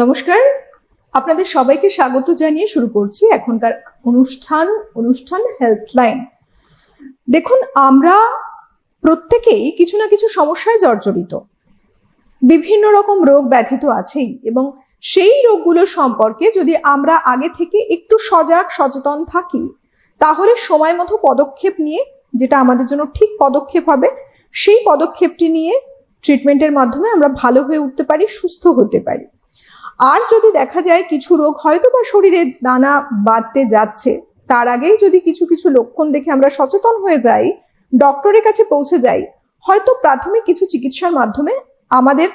নমস্কার। আপনাদের সবাইকে স্বাগত জানিয়ে শুরু করছি এখনকার অনুষ্ঠান অনুষ্ঠান হেল্পলাইন দেখুন, আমরা প্রত্যেকেই কিছু না কিছু সমস্যায় জর্জরিত। বিভিন্ন রকম রোগ ব্যাধি তো আছেই এবং সেই রোগগুলো সম্পর্কে যদি আমরা আগে থেকে একটু সজাগ, সচেতন থাকি, তাহলে সময় মতো পদক্ষেপ নিয়ে, যেটা আমাদের জন্য ঠিক পদক্ষেপ হবে, সেই পদক্ষেপটি নিয়ে ট্রিটমেন্টের মাধ্যমে আমরা ভালো হয়ে উঠতে পারি, সুস্থ হতে পারি। আর যদি দেখা যায় কিছু রোগ হয়তো বা শরীরে দানা বাঁধতে যাচ্ছে, তার আগেই যদি কিছু কিছু লক্ষণ দেখে আমরা সচেতন হয়ে যাই, ডক্টরের কাছে পৌঁছে যাই, হয়তো প্রাথমিক কিছু চিকিৎসার মাধ্যমে আমাদের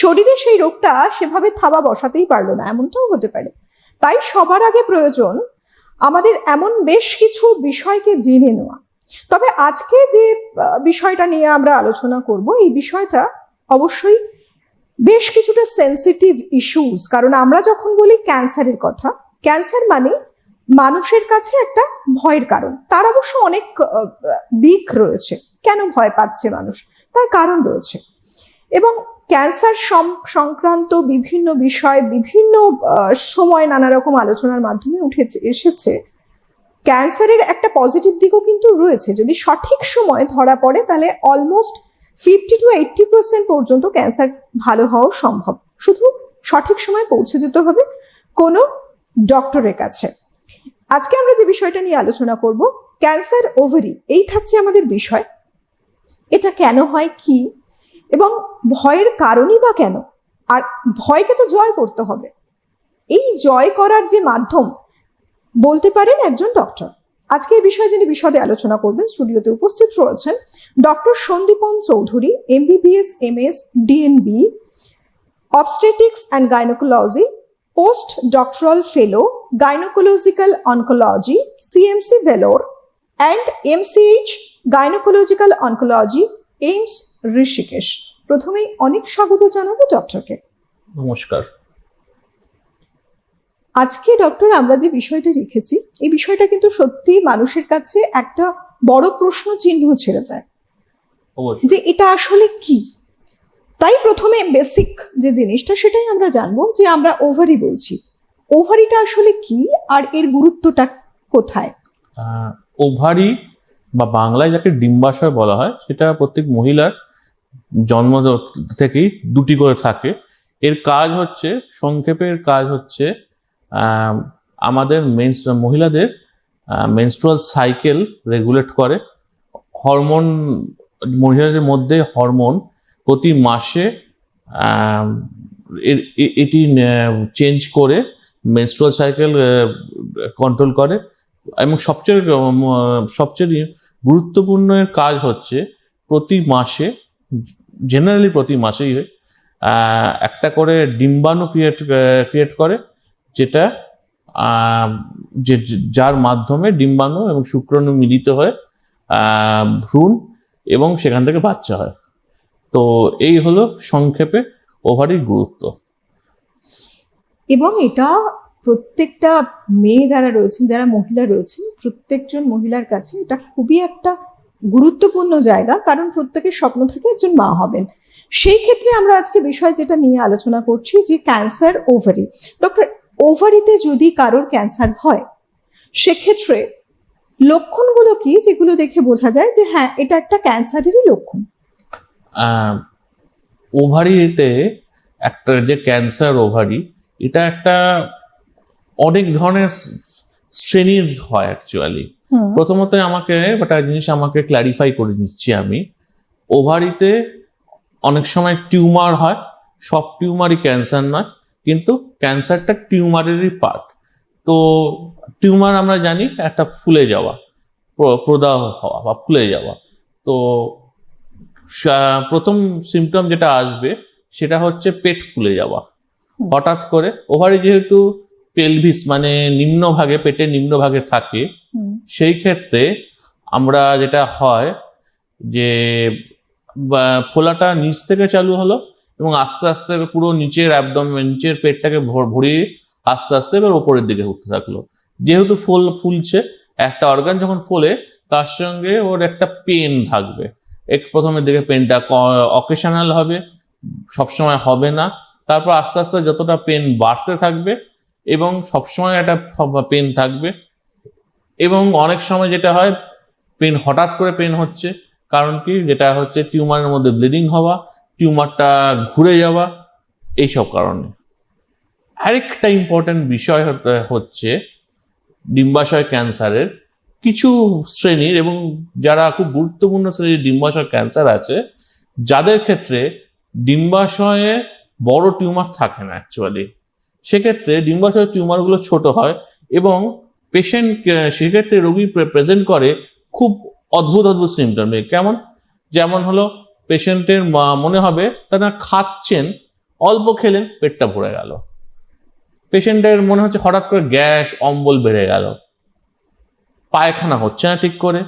শরীরে সেই রোগটা সেভাবে থাবা বসাতেই পারল না, এমনটাও হতে পারে। তাই সবার আগে প্রয়োজন আমাদের এমন বেশ কিছু বিষয়কে জেনে নেওয়া। তবে আজকে যে বিষয়টা নিয়ে আমরা আলোচনা করব, এই বিষয়টা অবশ্যই বেশ কিছুটা সেন্সিটিভ ইস্যুস কারণ আমরা যখন বলি ক্যান্সারের কথা ক্যান্সার মানে মানুষের কাছে একটা ভয়ের কারণ। তার অবশ্য অনেক দিক রয়েছে। কেন ভয় পাচ্ছে মানুষ? তার কারণ রয়েছে। এবং ক্যান্সার সংক্রান্ত বিভিন্ন বিষয়, বিভিন্ন সময় নানা রকম আলোচনার মাধ্যমে উঠেছে, এসেছে। ক্যান্সারের একটা পজিটিভ দিকও কিন্তু রয়েছে। যদি সঠিক সময় ধরা পড়ে, তাহলে almost fifty to eighty percent পর্যন্ত ক্যান্সার ভালো হওয়া সম্ভব। শুধু সঠিক সময় পৌঁছে যেতে হবে কোনো ডক্টরের কাছে। আজকে আমরা যে বিষয়টা নিয়ে আলোচনা করব, ক্যান্সার ওভারি, এই থাকছে আমাদের বিষয়। এটা কেন হয়, কি? এবং ভয়ের কারণই বা কেন? আর ভয়কে তো জয় করতে হবে। এই জয় করার যে মাধ্যম, বলতে পারেন একজন ডক্টর। আজকে এই বিষয়ে যিনি বিশদে আলোচনা করবেন, স্টুডিওতে উপস্থিত রয়েছেন doctor Sandipan Chowdhury, MBBS, MS, DNB obstetrics and gynaecology post doctoral fellow gynaecological oncology CMC Vellore and MCh gynaecological oncology AIIMS Rishikesh প্রথমেই অনেক স্বাগত জানাব ডক্টরকে। নমস্কার। আজকে ডক্টর আমরা যে বিষয়টা রেখেছি এই বিষয়টা কিন্তু সত্যি মানুষের কাছে একটা বড় প্রশ্ন চিহ্ন ছেড়ে যায়। যে এটা আসলে কি? তাই প্রথমে বেসিক যে জিনিসটা সেটাই আমরা জানব যে আমরা ওভারি বলছি। ওভারিটা আসলে কি আর এর গুরুত্বটা কোথায়? ওভারি বা বাংলায় যাকে ডিম্বাশয় বলা হয় সেটা প্রত্যেক মহিলার জন্ম থেকেই দুটি করে থাকে। এর কাজ হচ্ছে সংক্ষেপে এর কাজ হচ্ছে আমাদের মেন্স মহিলাদের মেনস্ট্রুয়াল সাইকেল রেগুলেট করে। হরমোন মহিলাদের মধ্যে হরমোন প্রতি মাসে এটি চেঞ্জ করে মেনস্ট্রুয়াল সাইকেল কন্ট্রোল করে। এবং সবচেয়ে সবচেয়ে গুরুত্বপূর্ণ কাজ হচ্ছে প্রতি মাসে জেনারেলি প্রতি মাসেই একটা করে ডিম্বাণু ক্রিয়েট ক্রিয়েট করে। যেটা যে যার মাধ্যমে ডিম্বাণু এবং শুক্রাণু মিলিত হয় ভ্রূণ এবং সেখান থেকে বাচ্চা হয়। তো এই হলো সংক্ষেপে ওভারির গুরুত্ব। এবং এটা প্রত্যেকটা মেয়ে যারা রয়েছেন, যারা মহিলা রয়েছেন, প্রত্যেকজন মহিলার কাছে এটা খুবই একটা গুরুত্বপূর্ণ জায়গা, কারণ প্রত্যেকের স্বপ্ন থাকে একজন মা হবেন। সেই ক্ষেত্রে আমরা আজকে বিষয় যেটা নিয়ে আলোচনা করছি যে ক্যান্সার ওভারি। ডক্টর ওভারিতে যদি কারোর ক্যান্সার হয় সেক্ষেত্রে লক্ষণগুলো কি যেগুলো দেখে বোঝা যায় যে হ্যাঁ এটা একটা ক্যান্সারেরই লক্ষণ? ওভারিতে একটা যে ক্যান্সার ওভারি এটা একটা অনেক ধরনের শ্রেণির হয় অ্যাকচুয়ালি প্রথমত আমাকে একটা জিনিস আমাকে ক্ল্যারিফাই করে নিচ্ছি আমি। ওভারিতে অনেক সময় টিউমার হয় সব টিউমারই ক্যান্সার নয়। কিন্তু ক্যান্সারটা টিউমারেরই পার্ট তো টিউমার আমরা জানি একটা ফুলে যাওয়া প্র- প্রদাহ হওয়া বা ফুলে যাওয়া। তো প্রথম সিমটম যেটা আসবে সেটা হচ্ছে পেট ফুলে যাওয়া। হঠাৎ করে ওভারে যেহেতু পেলভিস মানে নিম্নভাগে পেটের নিম্নভাগে থাকে সেই ক্ষেত্রে আমরা যেটা হয় যে ফোলাটা নিচ থেকে চালু হলো এবং আস্তে আস্তে পুরো নিচের একদম নিচের পেটটাকে ভরিয়ে আস্তে আস্তে এবার ওপরের দিকে উঠতে থাকল। যেহেতু ফুল, ফুলছে, একটা অর্গান যখন ফোলে, তার সঙ্গে ওর একটা পেন থাকবে। এক প্রথমের দিকে পেনটা অকেশনাল হবে, সবসময় হবে না। তারপর আস্তে আস্তে যতটা পেন বাড়তে থাকবে এবং সবসময় একটা পেন থাকবে। এবং অনেক সময় যেটা হয় পেন হঠাৎ করে পেন হচ্ছে, কারণ কি, যেটা হচ্ছে টিউমারের মধ্যে ব্লিডিং হওয়া টিউমারটা ঘুরে যাওয়া, এইসব কারণে। আরেকটা ইম্পর্টেন্ট বিষয় হচ্ছে ডিম্বাশয় ক্যান্সারের কিছু শ্রেণির এবং যারা খুব গুরুত্বপূর্ণ শ্রেণির ডিম্বাশয় ক্যান্সার আছে, যাদের ক্ষেত্রে ডিম্বাশয়ে বড় টিউমার থাকে না অ্যাকচুয়ালি সেক্ষেত্রে ডিম্বাশয় টিউমারগুলো ছোট হয় এবং পেশেন্ট সেক্ষেত্রে রোগী প্রেজেন্ট করে খুব অদ্ভুত অদ্ভুত সিমটম কেমন? যেমন হলো পেশেন্টের মনে হবে তারা খাচ্ছেন, অল্প খেলেন, পেটটা ভরে গেল। পেশেন্টের মনে হচ্ছে হঠাৎ করে গ্যাস, অম্বল বেড়ে গেল। পায়খানা হচ্ছে না ঠিক করে,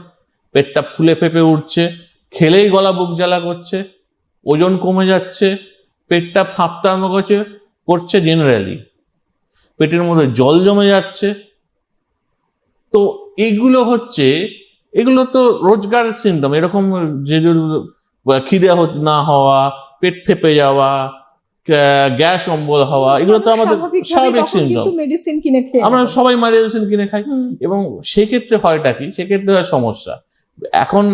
পেটটা ফুলে ফেপে উঠছে, খেলেই গলা বুক জ্বালা করছে, ওজন কমে যাচ্ছে, পেটটা ফাঁপতে আরম্ভ করছে করছে জেনারেলি পেটের মধ্যে জল জমে যাচ্ছে। তো এগুলো হচ্ছে, এগুলো তো রোজগারের সিমটম এরকম যে খিদে না হওয়া পেট ফেপে যাওয়া গ্যাস অম্বল হওয়া এগুলো তো আমাদের স্বাভাবিক সিমটম মেডিসিন কিনে খেয়ে আমরা সবাই মেডিসিন কিনে খাই। এবং সেক্ষেত্রে হয়টা কি? সেক্ষেত্রে হয় সমস্যা। এখন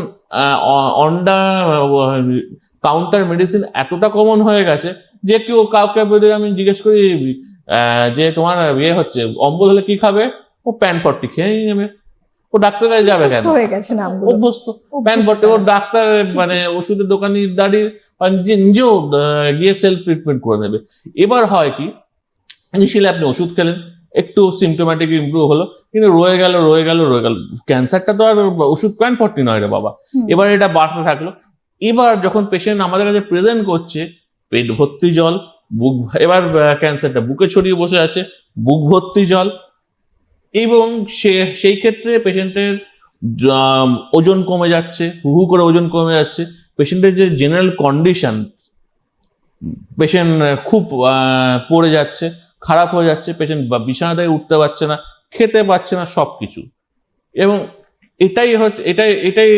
অন্ডা কাউন্টার মেডিসিন এতটা কমন হয়ে গেছে যে কেউ কাউকে যদি আমি জিজ্ঞেস করি যে তোমার ইয়ে হচ্ছে অম্বল হলে কি খাবে? ও প্যান পট্টি খেয়ে নেবে। ও ডাক্তারের কাছে যাবে কেন? অভ্যস্ত হয়ে গেছে নামগুলো। অভ্যস্ত। অভ্যস্ত। প্যান পট্টি ওর ডাক্তার মানে ওষুধের দোকানি দাঁড়িয়ে নিজেও গিয়ে সেলফ ট্রিটমেন্ট করে নেবে। এবার হয় কি ইনিশিয়ালি আপনি ওষুধ খেলেন একটু সিমটোম্যাটিক ইমপ্রুভ হলো কিন্তু রয়ে গেল রয়ে গেল রয়ে গেল। ক্যান্সারটা তো আর ওষুধ প্যান পট্টি নয় রে বাবা। এবার এটা বাড়তে থাকল। এবার যখন পেশেন্ট আমাদের কাছে প্রেজেন্ট করছে পেট ভর্তি জল বুক এবার ক্যান্সারটা বুকে ছড়িয়ে বসে আছে বুক ভর্তি জল এবং সে, সেই ক্ষেত্রে পেশেন্টের ওজন কমে যাচ্ছে, হু হু করে ওজন কমে যাচ্ছে। পেশেন্টের যে জেনারেল কন্ডিশন পেশেন্ট খুব পড়ে যাচ্ছে, খারাপ হয়ে যাচ্ছে পেশেন্ট বিছানা থেকে উঠতে পারছে না, খেতে পারছে না সব কিছু এবং এটাই হচ্ছে, এটাই এটাই,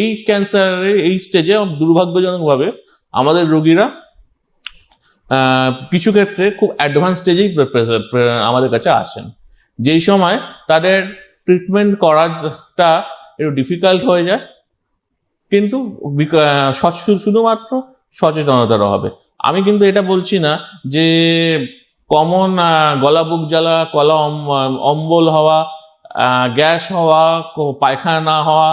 এই ক্যান্সারের এই স্টেজে দুর্ভাগ্যজনকভাবে আমাদের রোগীরা কিছু ক্ষেত্রে খুব অ্যাডভান্স স্টেজেই আমাদের কাছে আসেন। যেই সময় তাদের ট্রিটমেন্ট করাটা একটু ডিফিকাল্ট হয়ে যায়, কিন্তু শুধুমাত্র সচেতনতার হবে আমি কিন্তু এটা বলছি না যে কমন গলা, বুক জ্বালা, কলা অম্বল হওয়া গ্যাস হওয়া পায়খানা হওয়া,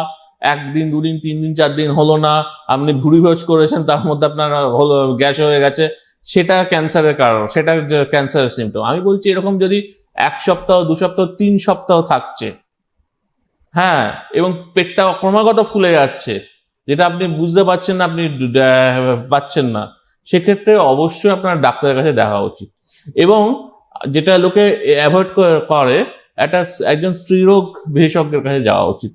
একদিন, দুদিন তিন দিন চার দিন হলো না, আপনি ভুড়ি ভোজ করেছেন, তার মধ্যে আপনার হলো, গ্যাস হয়ে গেছে, সেটা ক্যান্সারের কারণ, সেটা ক্যান্সারের সিমটম আমি বলছি এরকম যদি এক সপ্তাহ, দু সপ্তাহ, তিন সপ্তাহ থাকছে। হ্যাঁ এবং পেটটা ক্রমাগত ফুলে যাচ্ছে। যেটা আপনি বুঝতে পারছেন না, আপনি পাচ্ছেন না। সেক্ষেত্রে অবশ্যই আপনার ডাক্তারের কাছে দেখা উচিত। এবং যেটা লোকে অ্যাভয়েড করে, একটা একজন স্ত্রীরোগ বিশেষজ্ঞের কাছে যাওয়া উচিত।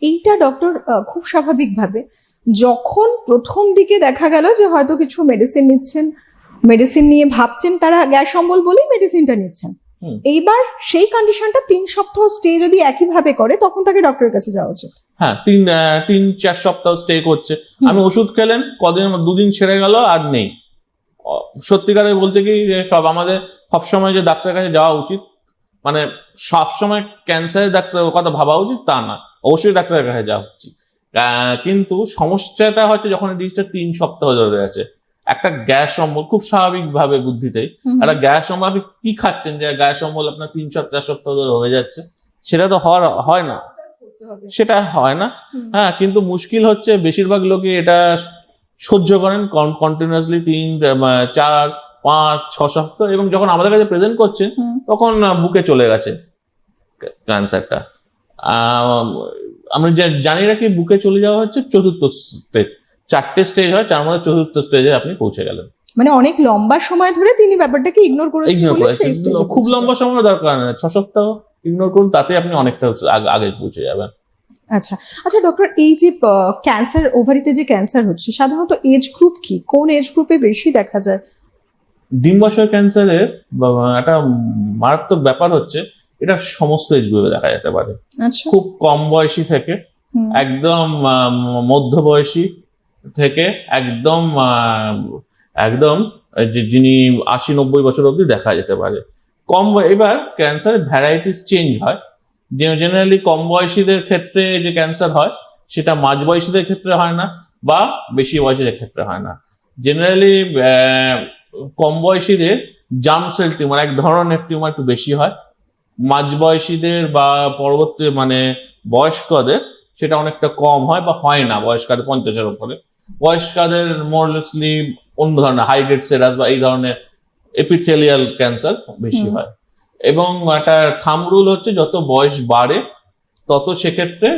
এইটা ডক্টর খুব স্বাভাবিকভাবে যখন প্রথম দিকে দেখা গেল যে হয়তো কিছু মেডিসিন নিচ্ছেন মেডিসিন নিয়ে ভাবছেন তারা গ্যাস অম্বল বলেই মেডিসিনটা নিচ্ছেন। এইবার সেই কন্ডিশনটা তিন সপ্তাহ স্টে যদি একইভাবে করে তখন তাকে ডক্টরের কাছে যাওয়া উচিত। হ্যাঁ তিন তিন চার সপ্তাহ স্টে করছে। আমি ওষুধ খেলেন কদিন দুদিন ছেড়ে গেল আর নেই। সত্যিকারে বলতে কি সব আমাদের সবসময় যে ডাক্তারের কাছে যাওয়া উচিত মানে সবসময় ক্যান্সারের ডাক্তারের কথা ভাবা উচিত তা না। অবশ্যই ডাক্তারের কাছে যাওয়া উচিত। আহ, কিন্তু সমস্যাটা হচ্ছে যখন এই তিন সপ্তাহ ধরে আছে। একটা গ্যাস অম্বল খুব স্বাভাবিকভাবে বুদ্ধিতেই হুম। একটা গ্যাস অম্বল আপনি কি খাচ্ছেন যে গ্যাস অম্বল আপনার তিন সপ্তাহ সপ্তাহ ধরে হয়ে যাচ্ছে? সেটা তো হওয়ার হয় না। সেটা হয় না। হ্যাঁ কিন্তু মুশকিল হচ্ছে বেশিরভাগ লোকই এটা সহ্য করেন কন্টিনিউয়াসলি তিন চার পাঁচ ছ সপ্তাহ এবং যখন আমাদের কাছে প্রেজেন্ট করছেন তখন বুকে চলে গেছে ক্যান্সারটা আমরা জানি রাখি বুকে চলে যাওয়া হচ্ছে চতুর্থ স্টেজ চারটে স্টেজ হয় তার মধ্যে চতুর্থ স্টেজে আপনি পৌঁছে গেলেন। মানে অনেক লম্বা সময় ধরে তিনি ব্যাপারটাকে ইগনোর করেছেন ইগনোর খুব লম্বা সময় দরকার নেই ছ সপ্তাহ ইগনোর করুন তাতে আপনি অনেকটা আগে- পৌঁছে যাবেন। আচ্ছা আচ্ছা ডক্টর এই যে ক্যান্সার ওভারিতে যে ক্যান্সার হচ্ছে সাধারণত এজ গ্রুপ কি? কোন এজ গ্রুপে বেশি দেখা যায়? ডিম্বাশয় ক্যান্সারের একটা মারাত্মক ব্যাপার হচ্ছে এটা সমস্ত এজ গ্রুপে দেখা যেতে পারে। আচ্ছা। খুব কম বয়সী থেকে একদম আহ, মধ্য বয়সী থেকে একদম একদম যিনি আশি নব্বই বছর অবধি দেখা যেতে পারে। কম এবার ক্যান্সারের ভ্যারাইটিস চেঞ্জ হয়। জেনারেলি কম বয়সীদের ক্ষেত্রে যে ক্যান্সার হয়, সেটা মাঝ বয়সীদের ক্ষেত্রে হয় না বা বেশি বয়সীদের ক্ষেত্রে হয় না। জেনারেলি কম বয়সীদের জাম সেল টিউমার এক ধরনের টিউমার একটু বেশি হয়। মাঝ বয়সীদের বা পরবর্তী মানে বয়স্কদের, সেটা অনেকটা কম হয় বা হয় না বয়স্কদের পঞ্চাশের উপরে। বয়স্কদের মোরলেসলি অন্য ধরনের হাইগ্রেড সেরাস বা এই ধরনের এপিথেলিয়াল ক্যান্সার বেশি হয়। এবং একটা থাম রুল হচ্ছে যত বয়স বাড়ে তত সেক্ষেত্রে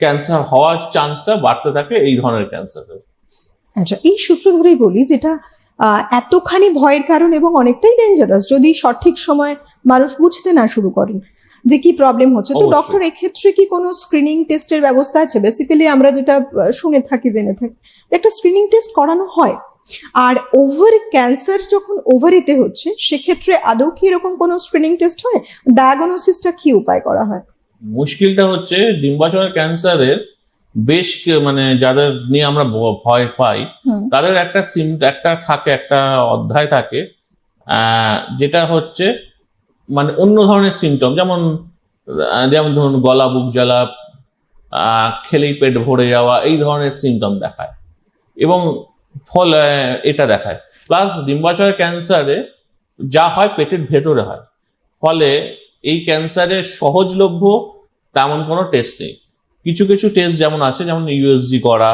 ক্যান্সার হওয়ার চান্সটা বাড়তে থাকে এই ধরনের ক্যান্সারের আচ্ছা এই সূত্র ধরেই বলি যেটা আহ, এতখানি ভয়ের কারণ এবং অনেকটাই ডেঞ্জারাস যদি সঠিক সময় মানুষ বুঝতে না শুরু করেন। যে কি প্রবলেম হচ্ছে? তো ডক্টর এক্ষেত্রে কি কোনো স্ক্রিনিং টেস্টের ব্যবস্থা আছে? বেসিক্যালি আমরা যেটা শুনে থাকি জেনে থাকি। একটা স্ক্রিনিং টেস্ট করানো হয়। আর ওভার ক্যান্সার যখন ওভারিতে হচ্ছে সেক্ষেত্রে আদৌ কি এরকম কোনো স্ক্রিনিং টেস্ট হয়? ডায়াগনোসিসটা কি উপায় করা হয়? মুশকিলটা হচ্ছে ডিম্বাশয়ের ক্যান্সারের বেশ মানে যাদের নিয়ে আমরা ভয় পাই তাদের একটা সিম একটা থাকে একটা অধ্যায় থাকে যেটা হচ্ছে মানে অন্য ধরনের সিমটম যেমন যেমন ধরুন গলা, বুক জ্বালা খেলেই পেট ভরে যাওয়া, এই ধরনের সিমটম দেখায়। এবং ফল এটা দেখায়। প্লাস ডিম্বাশয় ক্যান্সারে যা হয় পেটের ভেতরে হয়। ফলে এই ক্যান্সারে সহজলভ্য তেমন কোনো টেস্ট নেই। কিছু কিছু টেস্ট যেমন আছে, যেমন ইউএসজি করা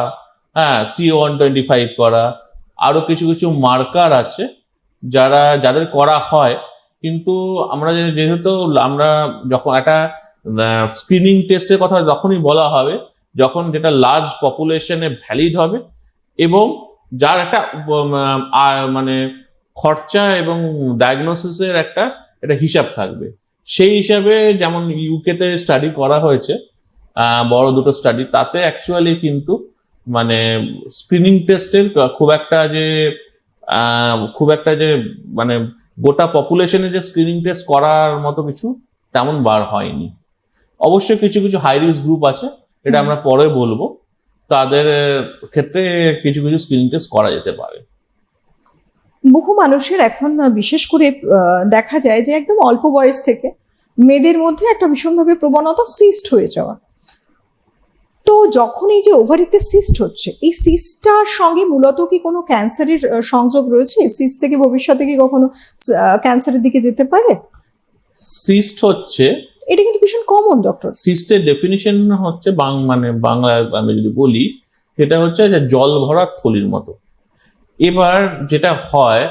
হ্যাঁ সি ওয়ান টোয়েন্টি ফাইভ করা আরও কিছু কিছু মার্কার আছে যারা, যাদের করা হয় কিন্তু আমরা যেহেতু আমরা যখন একটা স্ক্রিনিং টেস্টের কথা যখনই বলা হবে, যখন যেটা লার্জ পপুলেশনে ভ্যালিড হবে এবং যার একটা মানে খরচা এবং ডায়াগনোসিসের একটা একটা হিসাব থাকবে। সেই হিসাবে যেমন ইউকেতে স্টাডি করা হয়েছে বড় দুটো স্টাডি তাতে অ্যাকচুয়ালি কিন্তু মানে স্ক্রিনিং টেস্টের খুব একটা যে খুব একটা যে মানে গোটা পপুলেশনে যে স্ক্রিনিং টেস্ট করার মতো কিছু তেমন বার হয়নি। অবশ্যই কিছু কিছু হাই রিস্ক গ্রুপ আছে, এটা আমরা পরে বলব। তাদের ক্ষেত্রে কিছু কিছু স্ক্রিনিং টেস্ট করা যেতে পারে। বহু মানুষের এখন বিশেষ করে দেখা যায় যে একদম অল্প বয়স থেকে মেয়েদের মধ্যে একটা ভীষণভাবে প্রবণতা সিস্ট হয়ে যাওয়া। তো যখন এই যে ওভারিতে সিস্ট হচ্ছে এই সিস্টটার সঙ্গে মূলত কি কোনো ক্যান্সারের সংযোগ রয়েছে? সিস্ট থেকে ভবিষ্যতে কি কখনো ক্যান্সারের দিকে যেতে পারে? সিস্ট হচ্ছে এটা কিন্তু ভীষণ কমন ডক্টর সিস্টের ডেফিনিশন হচ্ছে বাং মানে বাংলায় আমি যদি বলি সেটা হচ্ছে যে জল ভরা থলির মতো। এবার যেটা হয়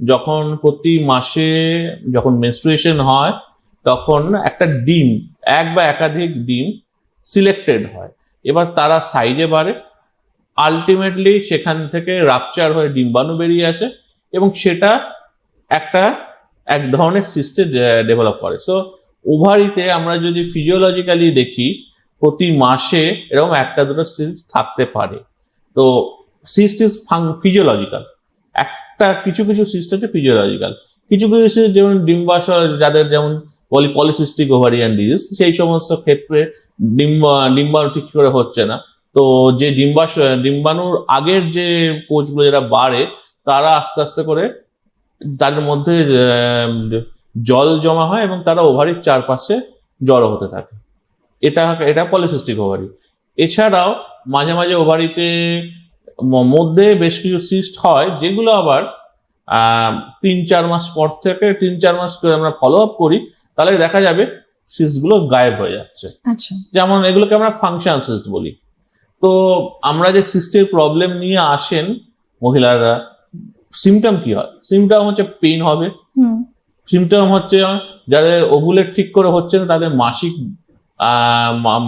যখন প্রতি মাসে যখন মেনস্ট্রুয়েশন হয় তখন একটা ডিম এক বা একাধিক ডিম সিলেক্টেড হয়। এবার তারা সাইজে বাড়ে। আলটিমেটলি সেখান থেকে রাপচার হয়ে ডিম্বাণু বেরিয়ে আসে এবং সেটা একটা এক ধরনের সিস্টে ডেভেলপ করে। সো ওভারিতে আমরা যদি ফিজিওলজিক্যালি দেখি, প্রতি মাসে এরকম একটা দুটো সিস্ট থাকতে পারে। তো সিস্ট ইজ ফাং ফিজিওলজিক্যাল একটা, কিছু কিছু সিস্ট হচ্ছে ফিজিওলজিক্যাল কিছু কিছু সিস্ট যেমন ডিম্বাশয়, যাদের যেমন পলিসিস্টিক ওভারিয়ান ডিজিজ সেই সমস্ত ক্ষেত্রে ডিম্বা, ডিম্বাণু ঠিক করে হচ্ছে না। তো যে ডিম্বাশয় ডিম্বাণুর আগের যে কোচগুলো যারা বাড়ে, তারা আস্তে আস্তে করে তাদের মধ্যে জল জমা হয় এবং তারা ওভারির চারপাশে জড়ো হতে থাকে। এটা এটা পলিসিস্টিক ওভারি। এছাড়াও মাঝে মাঝে ওভারিতে মধ্যে বেশ কিছু সিস্ট হয়, যেগুলো আবার তিন চার মাস পর থেকে, তিন চার মাস আমরা ফলো আপ করি। তাহলে দেখা যাবে সিস্টগুলো গায়েব হয়ে যাচ্ছে। আচ্ছা। যেমন এগুলোকে আমরা ফাংশন সিস্ট বলি। তো আমরা যে সিস্টের প্রবলেম নিয়ে আসেন মহিলারা সিমটম কি হয়? সিমটম হচ্ছে পেইন হবে। সিমটম হচ্ছে যাদের ওভুলেট ঠিক করে হচ্ছে না তাদের মাসিক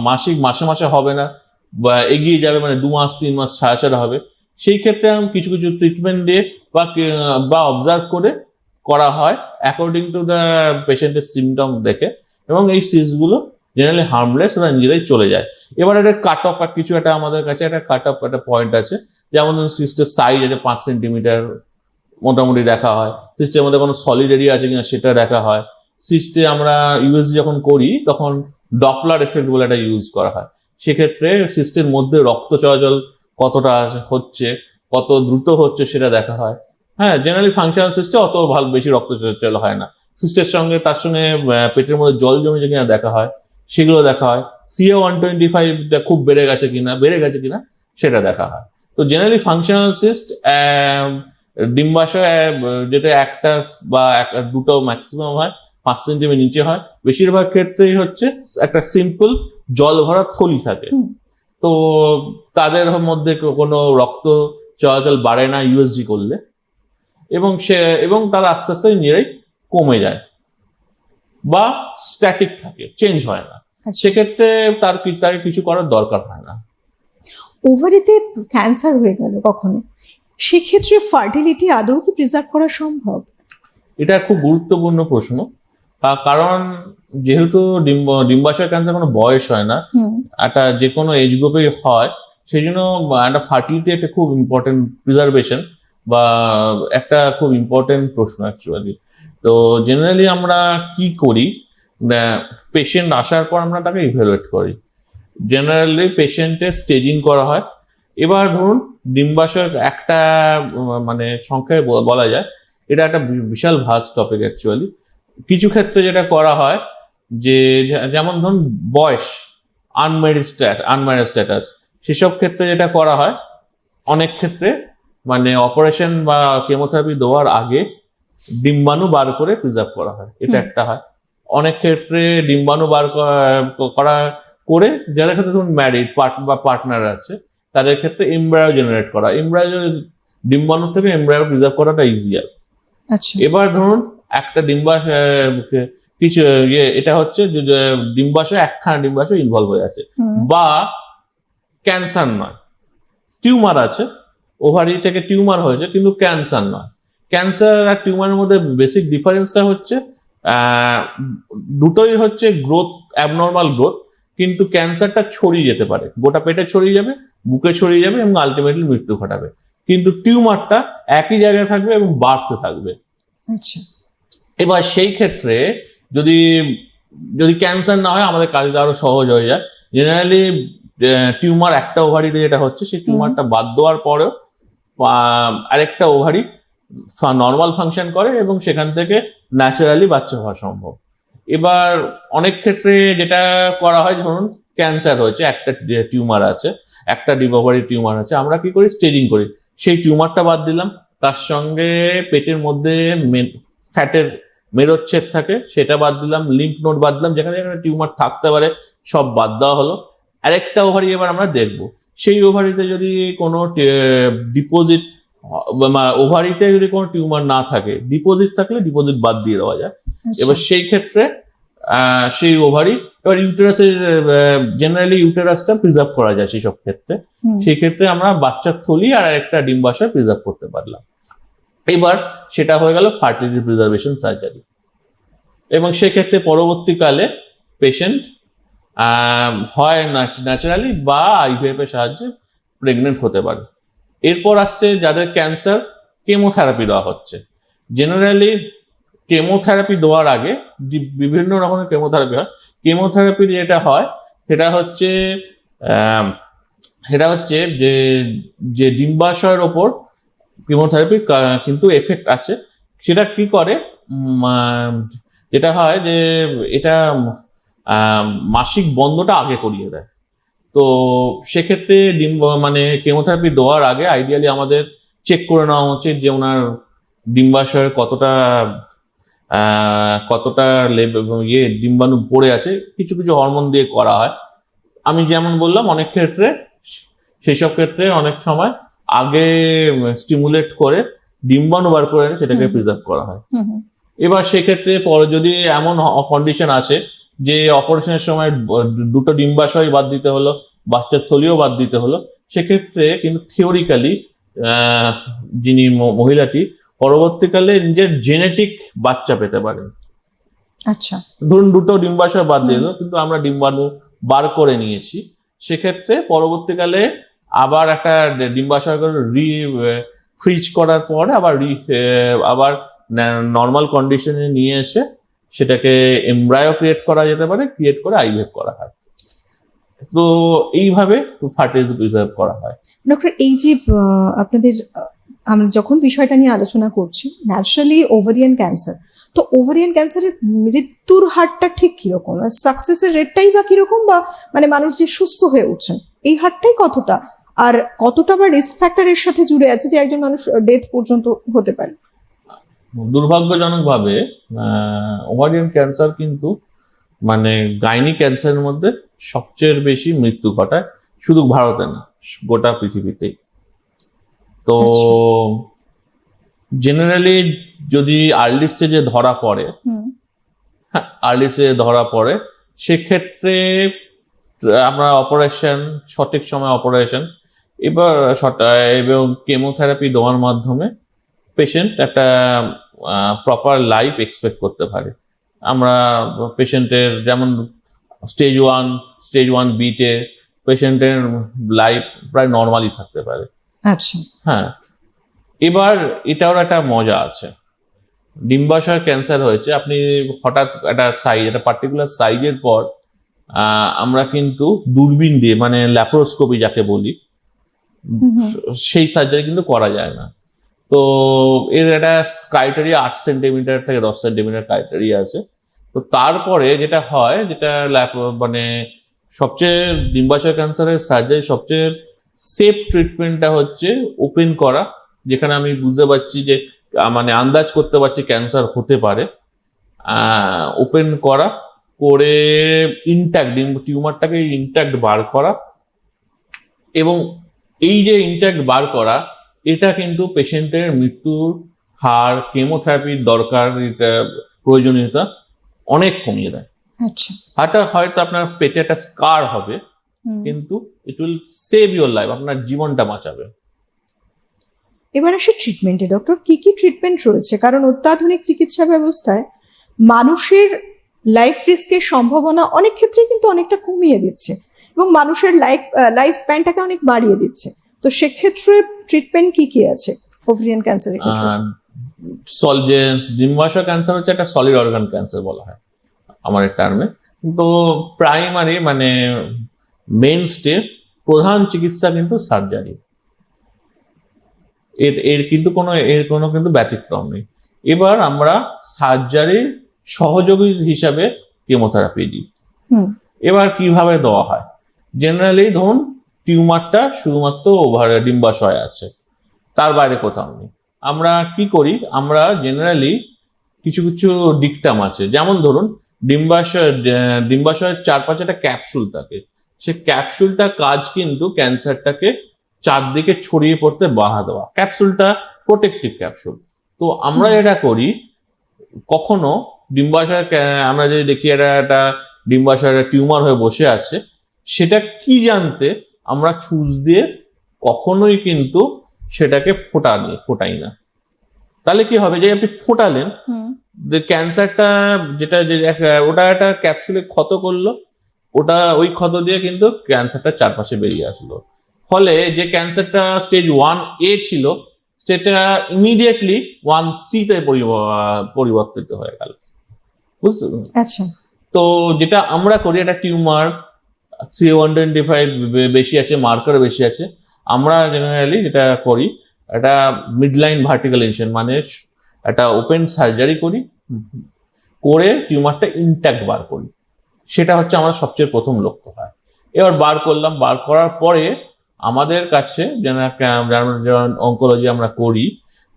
মাসিক মাসে মাসে হবে না বা এগিয়ে যাবে মানে দু মাস তিন মাস ছাড়া ছাড়া হবে। সেই ক্ষেত্রে আমি কিছু কিছু ট্রিটমেন্ট দিয়ে বা বা অবজার্ভ করে করা হয় অ্যাকর্ডিং টু দ্য পেশেন্টের সিমটম দেখে এবং এই সিজগুলো জেনারেলি হার্মলেস ওরা নিজেরাই চলে যায়। এবার একটা কাট অফ কিছু একটা আমাদের কাছে একটা কাট অফ একটা পয়েন্ট আছে, যেমন সিস্টের সাইজ আছে পাঁচ সেন্টিমিটার মোটামুটি দেখা হয় সিস্টের মধ্যে কোনো সলিড এরিয়া আছে কিনা সেটা দেখা হয়। সিস্টে আমরা ইউএসজি যখন করি, তখন ডপলার এফেক্ট বলে একটা ইউজ করা হয়। সেক্ষেত্রে সিস্টের মধ্যে রক্ত চলাচল কতটা হচ্ছে, কত দ্রুত হচ্ছে সেটা দেখা হয়। হ্যাঁ জেনারেলি ফাংশনাল সিস্টে অত ভালো বেশি রক্ত চলাচল হয় না। সিস্টের সঙ্গে তার সঙ্গে পেটের মধ্যে জল জমে যে কিনা দেখা হয় সেগুলো দেখা হয়। সিএ ওয়ান টোয়েন্টি ফাইভটা খুব বেড়ে গেছে কিনা বেড়ে গেছে কিনা সেটা দেখা হয়। তো জেনারেলি ফাংশনাল সিস্ট ডিম্বাশয় যেটা একটা বা দুটো ম্যাক্সিমাম হয় পাঁচ সেন্টিমিটার নিচে হয়। বেশিরভাগ ক্ষেত্রেই হচ্ছে একটা সিম্পল জল ভরা থলি থাকে। তো তাদের মধ্যে কোনো রক্ত চলাচল বাড়ে না ইউএসজি করলে। এবং সে এবং তারা আস্তে আস্তে নিজেরাই কমে যায় বা স্ট্যাটিক থাকে চেঞ্জ হয় না। আচ্ছা। সেক্ষেত্রে তার কিছু তাকে কিছু করার দরকার হয় না। ওভারিতে ক্যান্সার হয়ে গেল কখনো? সেক্ষেত্রে ফার্টিলিটি আদৌ কি প্রিজার্ভ করা সম্ভব? এটা খুব গুরুত্বপূর্ণ প্রশ্ন। তার কারণ যেহেতু ডিম্ব ডিম্বাশয় ক্যান্সার কোনো বয়স হয় না একটা যে কোনো এজ গ্রুপে হয় সেই জন্য একটা ফার্টিলিটি একটা খুব ইম্পর্টেন্ট প্রিজার্ভেশন বা একটা খুব ইম্পর্টেন্ট প্রশ্ন অ্যাকচুয়ালি তো জেনারেলি আমরা কি করি? পেশেন্ট আসার পর আমরা তাকে ইভ্যালুয়েট করি। জেনারেলি পেশেন্টের স্টেজিং করা হয়। এবার ধরুন ডিম্বাশয় একটা মানে সংখ্যায় বলা যায়, এটা একটা বিশাল ভাস টপিক অ্যাকচুয়ালি কিছু ক্ষেত্রে যেটা করা হয় যে- যেমন ধরুন বয়স আনম্যারিড স্ট্যাট আনম্যারিড স্ট্যাটাস সেসব ক্ষেত্রে যেটা করা হয়, অনেক ক্ষেত্রে মানে অপারেশন বা কেমোথেরাপি দেওয়ার আগে ডিম্বাণু বার করে প্রিজার্ভ করা হয়। এটা একটা হয়। অনেক ক্ষেত্রে ডিম্বাণু বার করা- করা যাদের ক্ষেত্রে ধরুন ম্যারিড পার্ট বা পার্টনার আছে তাদের ক্ষেত্রে এমব্রায়ো জেনারেট করা। এমব্রায়ো ডিম্বাণু থেকে এমব্রায়ো প্রিজার্ভ করাটা ইজিয়ার আচ্ছা। এবার ধরুন একটা ডিম্বাশয় কিছু ইয়ে এটা হচ্ছে ডিম্বাশয় একখানা ডিম্বাশয় ইনভলভ হয়ে আছে। বা ক্যান্সার নয়। টিউমার আছে ওভারি থেকে টিউমার হয়েছে কিন্তু ক্যান্সার নয়। ক্যান্সার আর টিউমারের মধ্যে বেসিক ডিফারেন্সটা হচ্ছে দুটোই হচ্ছে গ্রোথ অ্যাবনর্মাল গ্রোথ কিন্তু ক্যান্সারটা ছড়িয়ে যেতে পারে। গোটা পেটে ছড়িয়ে যাবে বুকে ছড়িয়ে যাবে এবং আলটিমেটলি মৃত্যু ঘটাবে। কিন্তু টিউমারটা একই জায়গায় থাকবে এবং বাড়তে থাকবে। আচ্ছা। এবার সেই ক্ষেত্রে যদি যদি ক্যান্সার না হয় আমাদের কাজটা আরও সহজ হয়ে যায়। জেনারেলি টিউমার একটা ওভারিতে যেটা হচ্ছে সেই টিউমারটা বাদ দেওয়ার পরেও আরেকটা ওভারি নর্মাল ফাংশন করে এবং সেখান থেকে ন্যাচারালি বাচ্চা হওয়া সম্ভব। এবার অনেক ক্ষেত্রে যেটা করা হয়, ধরুন ক্যান্সার হয়েছে, একটা টিউমার আছে, একটা ডিভোভারি টিউমার আছে, আমরা কি করি? স্টেজিং করি। সেই টিউমারটা বাদ দিলাম, তার সঙ্গে পেটের মধ্যে ফ্যাটের মেরোচ্ছেদ থাকে, সেটা বাদ দিলাম লিম্ফ নোড বাদ দিলাম, যেখানে যেখানে টিউমার থাকতে পারে, সব বাদ দেওয়া হলো। আরেকটা ওভারি এবার আমরা দেখব। সেই ওভারিতে যদি কোনো ডিপোজিট ওভারিতে যদি কোনো টিউমার না থাকে ডিপোজিট থাকলে ডিপোজিট বাদ দিয়ে দেওয়া যায়। আচ্ছা। এবার সেই ক্ষেত্রে সেই ওভারি এবার ইউটেরাসের জেনারেলি ইউটেরাসটা প্রিজার্ভ করা যায় সেই সব ক্ষেত্রে। সেই ক্ষেত্রে আমরা বাচ্চার থলি আর একটা ডিম্বাশয় প্রিজার্ভ করতে পারলাম। এবার সেটা হয়ে গেল ফার্টিলিটি প্রিজার্ভেশন সার্জারি এবং সেক্ষেত্রে পরবর্তীকালে পেশেন্ট হয় ন্যাচারালি বা আইভিএফ এর সাহায্যে প্রেগনেন্ট হতে পারে। এরপর আসছে যাদের ক্যান্সার কেমোথেরাপি দেওয়া হচ্ছে। জেনারেলি কেমোথেরাপি দেওয়ার আগে বিভিন্ন রকমের কেমোথেরাপি হয় কেমোথেরাপি যেটা হয়, সেটা হচ্ছে সেটা হচ্ছে যে যে ডিম্বাশয়ের ওপর কেমোথেরাপির কিন্তু এফেক্ট আছে। সেটা কি করে? যেটা হয় যে, এটা মাসিক বন্ধটা আগে করিয়ে দেয়। তো সেক্ষেত্রে ডিম্ব মানে কেমোথেরাপি দেওয়ার আগে আইডিয়ালি আমাদের চেক করে নেওয়া উচিত যে ওনার ডিম্বাশয়ের কতটা কতটা ইয়ে ডিম্বাণু পড়ে আছে। কিছু কিছু হরমোন দিয়ে করা হয়। আমি যেমন বললাম অনেক ক্ষেত্রে সেই সব ক্ষেত্রে অনেক সময় আগে স্টিমুলেট করে ডিম্বাণু বার করে সেটাকে প্রিজার্ভ করা হয়। এবার সেক্ষেত্রে পরে যদি এমন কন্ডিশন আসে যে অপারেশনের সময় দুটো ডিম্বাশয় বাদ দিতে হলো বাচ্চার থলিও বাদ দিতে হলো সেক্ষেত্রে কিন্তু থিওরিক্যালি যিনি মহিলাটি পরবর্তীকালে নিজের জেনেটিক বাচ্চা পেতে পারেন। আচ্ছা। ধরুন দুটো ডিম্বাশয় বাদ দিয়ে কিন্তু আমরা ডিম্বাণু বার করে নিয়েছি সেক্ষেত্রে পরবর্তীকালে আবার একটা ডিম্বাশয় রি ফ্রিজ করার পরে আবার রি আবার নর্মাল কন্ডিশনে নিয়ে এসে সেটাকে এমব্রায়ো ক্রিয়েট করা যেতে পারে ক্রিয়েট করে আইভেভ করা হয়। তো এইভাবে ফার্টিলিটি প্রিজার্ভ করা হয়। ডক্টর এই যে আপনাদের আমরা যখন বিষয়টা নিয়ে আলোচনা করছি ন্যাচারালি ওভারিয়ান ক্যান্সার তো ওভারিয়ান ক্যান্সারের মৃত্যুর হারটা ঠিক কীরকম? সাকসেসের রেটটাই বা কীরকম? বা মানে মানুষ যে সুস্থ হয়ে উঠছেন, এই হারটাই কতটা? আর কতটা বা রিস্ক ফ্যাক্টরের সাথে জুড়ে আছে যে, একজন মানুষ ডেথ পর্যন্ত হতে পারে? দুর্ভাগ্যজনকভাবে ওভারিয়ান ক্যান্সার কিন্তু মানে গাইনি ক্যান্সারের মধ্যে সবচেয়ে বেশি মৃত্যু ঘটায় শুধু ভারতে না গোটা পৃথিবীতেই তো আচ্ছা। জেনারেলি যদি আর্লি স্টেজে ধরা পড়ে হুম হ্যাঁ আর্লি স্টেজে ধরা পড়ে সেক্ষেত্রে আমরা অপারেশন সঠিক সময় অপারেশন এবার এবং কেমোথেরাপি দেওয়ার মাধ্যমে পেশেন্ট একটা প্রপার লাইফ এক্সপেক্ট করতে পারে। আমরা পেশেন্টের যেমন স্টেজ ওয়ান স্টেজ ওয়ান বিতে পেশেন্টের লাইফ প্রায় নর্মালি থাকতে পারে। আচ্ছা। হ্যাঁ। এবার এটাও একটা মজা আছে। ডিম্বাশয় ক্যান্সার হয়েছে। আপনি হঠাৎ একটা সাইজ একটা পার্টিকুলার সাইজের পর আমরা কিন্তু দূরবীন দিয়ে মানে ল্যাপ্রোস্কোপি যাকে বলি। সেই সার্জারি কিন্তু করা যায় না। তো এর একটা ক্রাইটেরিয়া আট সেন্টিমিটার থেকে দশ সেন্টিমিটার ক্রাইটেরিয়া আছে। তো তারপরে যেটা হয়, যেটা মানে সবচেয়ে ডিম্বাশয় ক্যান্সারের সার্জারি সবচেয়ে সেফ ট্রিটমেন্টটা হচ্ছে ওপেন করা, যেখানে আমি বুঝতে পারছি যে মানে আন্দাজ করতে পারছি ক্যান্সার হতে পারে। ওপেন করা, করে ইনট্যাক্ট টিউমারটাকে ইনট্যাক্ট বার করা এবং এই যে ইনট্যাক্ট বার করা এটা কিন্তু পেশেন্টের মৃত্যুর হার কেমোথেরাপির দরকার প্রয়োজনীয়তা অনেক কমিয়ে দেয়। আচ্ছা। হারটা হয়তো আপনার পেটে একটা স্কার হবে কিন্তু it will save your life আপনার জীবনটা বাঁচাবে। এবার আসে ট্রিটমেন্টে ডক্টর কি কি ট্রিটমেন্ট রয়েছে? কারণ অত্যাধুনিক চিকিৎসা ব্যবস্থায় মানুষের লাইফ রিস্কের সম্ভাবনা অনেক ক্ষেত্রে কিন্তু অনেকটা কমিয়ে দিচ্ছে এবং মানুষের লাইফ লাইফ স্প্যানটাকে অনেক বাড়িয়ে দিচ্ছে। তো সেক্ষেত্রে ট্রিটমেন্ট কি কি আছে? ওভারিয়ান ক্যান্সারের ক্ষেত্রে? সলজেন্স ডিম্বাশয় ক্যান্সার হচ্ছে একটা সলিড অর্গান ক্যান্সার বলা হয় আমার টার্মে কিন্তু প্রাইমারি মানে মেন স্টেপ প্রধান চিকিৎসা কিন্তু সার্জারি এর এর কিন্তু কোনো এর কোনো কিন্তু ব্যতিক্রম নেই। এবার আমরা সার্জারি সহযোগী হিসাবে কেমোথেরাপি দিই। হুম। এবার কীভাবে দেওয়া হয়? জেনারেলি ধরুন টিউমারটা শুধুমাত্র ওভার ডিম্বাশয় আছে তার বাইরে কোথাও নেই। আমরা কি করি? আমরা জেনারেলি কিছু কিছু ডিকটাম আছে। যেমন ধরুন ডিম্বাশয় ডিম্বাশয়ের চারপাশে একটা ক্যাপসুল থাকে। সে ক্যাপসুলটা কাজ কিন্তু ক্যান্সারটাকে চারদিকে ছড়িয়ে পড়তে বাধা দেওয়া। ক্যাপসুলটা প্রোটেকটিভ ক্যাপসুল তো আমরা এটা করি কখনো ডিম্বাশয় আমরা যদি দেখি এটা একটা ডিম্বাশয়ের টিউমার হয়ে বসে আছে সেটা কি জানতে আমরা ছুঁচ দিয়ে কখনোই কিন্তু সেটাকে ফোটানি ফোটাই না। তাহলে কি হবে? যে আপনি ফোটালেন যে ক্যান্সারটা যেটা যে ওটা একটা ক্যাপসুলে ক্ষত করল ওটা ওই ক্ষত দিয়ে কিন্তু ক্যান্সারটা চারপাশে বেরিয়ে আসলো। ফলে যে ক্যান্সারটা স্টেজ ওয়ান এ ছিল সেটা ইমিডিয়েটলি ওয়ান সিতে পরিবর্তিত হয়ে গেল। বুঝতে আচ্ছা। তো যেটা আমরা করি একটা tumour three one twenty five বেশি আছে মার্কার বেশি আছে। আমরা জেনারেলি যেটা করি একটা মিডলাইন ভার্টিক্যাল ইনশন মানে একটা ওপেন সার্জারি করি করে টিউমারটা ইনট্যাক্ট বার করি। সেটা হচ্ছে আমার সবচেয়ে প্রথম লক্ষ্য হয়। এবার বার করলাম বার করার পরে আমাদের কাছে অঙ্কোলজি আমরা করি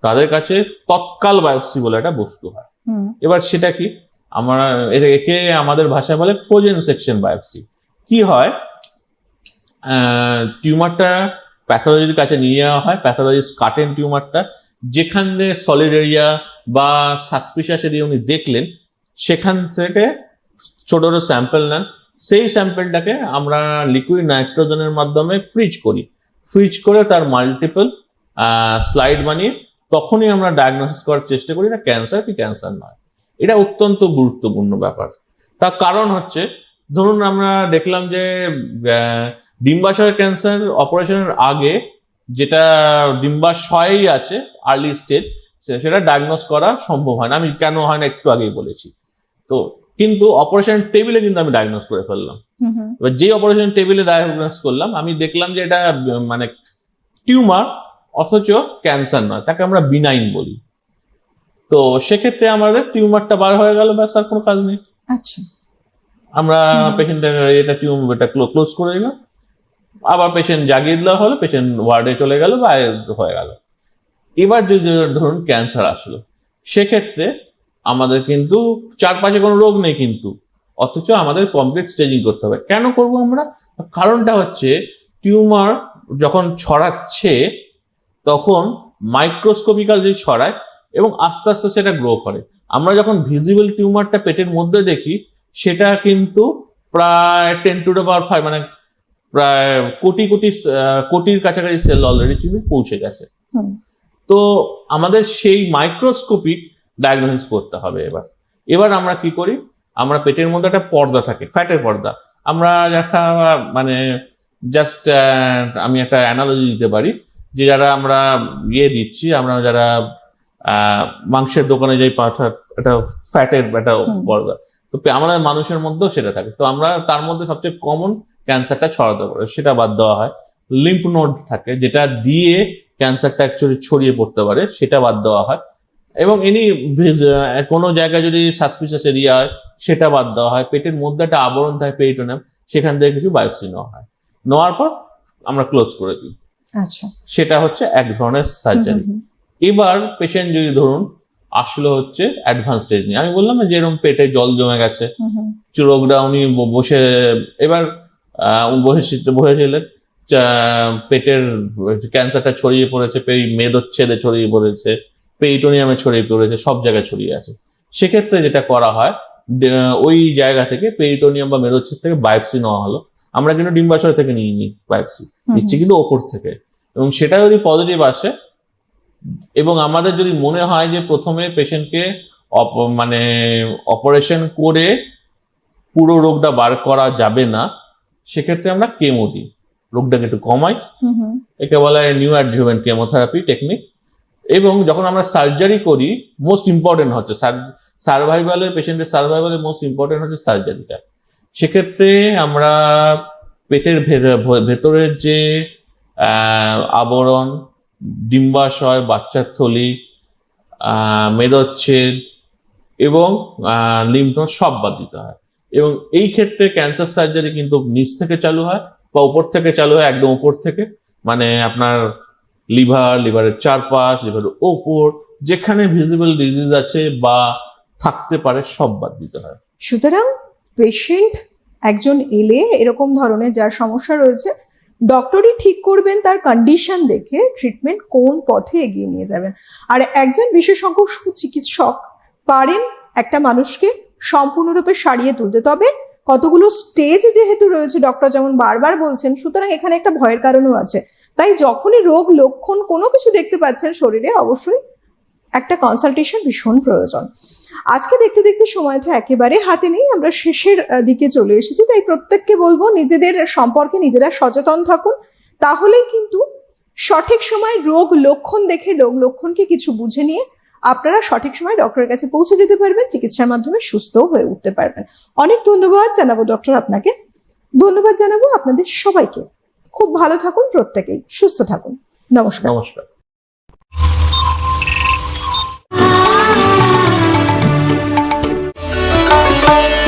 তাদের কাছে তৎকাল বায়োপসি বলে একটা বস্তু হয়। এবার সেটা কি? আমরা একে আমাদের ভাষায় বলে ফ্রোজেন সেকশন বায়োপসি কি হয়? টিউমারটা প্যাথোলজির কাছে নিয়ে যাওয়া হয়, প্যাথোলজিস্ট কাটেন টিউমারটা। যেখান দিয়ে সলিড এরিয়া বা সাসপিশিয়াস এরিয়া উনি দেখলেন, সেখান থেকে ছোট ছোট স্যাম্পল নেন। সেই স্যাম্পলটাকে আমরা লিকুইড নাইট্রোজেনের মাধ্যমে ফ্রিজ করি। ফ্রিজ করে তার মাল্টিপল স্লাইড বানিয়ে তখনই আমরা ডায়াগনোসিস করার চেষ্টা করি না ক্যান্সার কি ক্যান্সার নয়। এটা অত্যন্ত গুরুত্বপূর্ণ ব্যাপার। তার কারণ হচ্ছে ধরুন আমরা দেখলাম যে ডিম্বাশয় ক্যান্সার অপারেশনের আগে যেটা ডিম্বাশয়ই আছে আর্লি স্টেজ সেটা ডায়াগনোস করা সম্ভব হয় না। আমি কেন হয় না একটু আগেই বলেছি। তো কিন্তু অপারেশন টেবিলে কিন্তু আমি ডায়াগনোস করে ফেললাম। এবার যে অপারেশন টেবিলে ডায়াগনোস করলাম আমি দেখলাম যে এটা মানে টিউমার অথচ ক্যান্সার নয় তাকে আমরা বিনাইন বলি। তো সেক্ষেত্রে আমাদের টিউমারটা বার হয়ে গেল ব্যাস আর কোনো কাজ নেই। আচ্ছা। আমরা। পেশেন্টের এটা টিউমার এটা ক্লোজ করে দিলাম। আবার পেশেন্ট জাগিয়ে দেওয়া হলো পেশেন্ট ওয়ার্ডে চলে গেল বা হয়ে গেল। এবার যদি ধরুন ক্যান্সার আসলো, সেক্ষেত্রে আমাদের কিন্তু চারপাশে কোনো রোগ নেই কিন্তু, অথচ আমাদের কমপ্লিট স্টেজিং করতে হবে। কেন করব আমরা? কারণটা হচ্ছে টিউমার যখন ছড়াচ্ছে, তখন মাইক্রোস্কোপিক্যাল যে ছড়ায় এবং আস্তে আস্তে সেটা গ্রো করে। আমরা যখন ভিজিবল টিউমারটা পেটের মধ্যে দেখি সেটা কিন্তু প্রায় ten to the power five মানে প্রায় কোটি কোটি কোটির কাছাকাছি সেল অলরেডি পৌঁছে গেছে। তো আমাদের সেই মাইক্রোস্কোপিক ডায়াগনোসিস করতে হবে এবার। এবার আমরা কি করি? আমরা পেটের মধ্যে একটা পর্দা থাকে ফ্যাটের পর্দা। আমরা যারা মানে জাস্ট আমি একটা অ্যানালজি দিতে পারি যে যারা আমরা ইয়ে দিচ্ছি আমরা যারা আহ, মাংসের দোকানে যাই পাঠা একটা ফ্যাটের একটা পর্দা। তো আমাদের মানুষের মধ্যেও সেটা থাকে। তো আমরা তার মধ্যে সবচেয়ে কমন ক্যান্সারটা ছড়াতে পারে সেটা বাদ দেওয়া হয়। লিম্ফ নোড থাকে যেটা দিয়ে ক্যান্সারটা অ্যাকচুয়ালি ছড়িয়ে পড়তে পারে সেটা বাদ দেওয়া হয়। এবং এনি কোনো জায়গায় যদি সাসপিশাস এরিয়া হয় সেটা বাদ দেওয়া হয়। পেটের মধ্যে একটা আবরণ থাকে পেরিটোনিয়াম সেখান থেকে কিছু বায়োপসি নেওয়া হয়। নেওয়ার পর আমরা ক্লোজ করে দিই। আচ্ছা। সেটা হচ্ছে এক ধরনের সার্জারি এবার পেশেন্ট যদি ধরুন আসলে হচ্ছে অ্যাডভান্স স্টেজ নিয়ে। আমি বললাম না যেরকম পেটে জল জমে গেছে। রোগটা উনি বসে এবার বসে বসেছিলেন পেটের ক্যান্সারটা ছড়িয়ে পড়েছে পে মেদচ্ছেদে ছড়িয়ে পড়েছে পেইটোনিয়ামে ছড়িয়ে পড়েছে সব জায়গায় ছড়িয়ে আছে। সেক্ষেত্রে যেটা করা হয় ওই জায়গা থেকে পেইটোনিয়াম বা মেদচ্ছেদ থেকে বায়োপসি নেওয়া হলো। আমরা কিন্তু ডিম্বাশয় থেকে নিয়ে নিই বায়োপসি নিচ্ছি কিন্তু ওপর থেকে। এবং সেটা যদি পজিটিভ আসে এবং আমাদের যদি মনে হয় যে প্রথমে পেশেন্টকে মানে অপারেশন করে পুরো রোগটা বার করা যাবে না সেক্ষেত্রে আমরা কেমো দিই। রোগটাকে একটু কমাই। একে বলা হয় নিউ অ্যাডজুভেন্ট কেমোথেরাপি টেকনিক। এবং যখন আমরা সার্জারি করি মোস্ট ইম্পর্টেন্ট হচ্ছে সার্ভাইভালের পেশেন্টের সার্ভাইভালের মোস্ট ইম্পর্টেন্ট হচ্ছে সার্জারিটা। সেক্ষেত্রে আমরা পেটের ভেতরের যে আবরণ ডিম্বাশয় বাচ্চার থলি মেদচ্ছেদ এবং লিম্ফনোড সব বাদ দিতে হয়। এবং এই ক্ষেত্রে ক্যান্সার সার্জারি কিন্তু নিচ থেকে চালু হয় বা উপর থেকে চালু হয়, একদম উপর থেকে। মানে আপনার লিভার, লিভারের চারপাশ, লিভারের ওপর, যেখানে ভিজিবল ডিজিজ আছে বা থাকতে পারে সব বাদ দিতে হয়। সুতরাং পেশেন্ট একজন এলে এরকম ধরনের যার সমস্যা রয়েছে ডক্টরই ঠিক করবেন তার কন্ডিশন দেখে ট্রিটমেন্ট কোন পথে এগিয়ে নিয়ে যাবেন। আর একজন বিশেষজ্ঞ সুচিকিৎসক পারেন একটা মানুষকে সম্পূর্ণরূপে সারিয়ে তুলতে। তবে কতগুলো স্টেজ যেহেতু রয়েছে ডক্টর যেমন বারবার বলছেন, সুতরাং এখানে একটা ভয়ের কারণও আছে। তাই যখনই রোগ লক্ষণ কোনো কিছু দেখতে পাচ্ছেন শরীরে, অবশ্যই একটা কনসালটেশন ভীষণ প্রয়োজন। আজকে দেখতে দেখতে সময়টা একেবারে হাতে নেই, আমরা শেষের দিকে চলে এসেছি, তাই প্রত্যেককে বলব নিজেদের সম্পর্কে নিজেরা সচেতন থাকুন। তাহলেই কিন্তু সঠিক সময় রোগ লক্ষণ দেখে রোগ লক্ষণকে কিছু বুঝে নিয়ে আপনারা সঠিক সময় ডক্টরের কাছে পৌঁছে যেতে পারবেন, চিকিৎসার মাধ্যমে সুস্থও হয়ে উঠতে পারবেন। অনেক ধন্যবাদ জানাব ডক্টর আপনাকে। ধন্যবাদ জানাব আপনাদের সবাইকে। খুব ভালো থাকুন প্রত্যেকেই। সুস্থ থাকুন। নমস্কার। নমস্কার। Bye.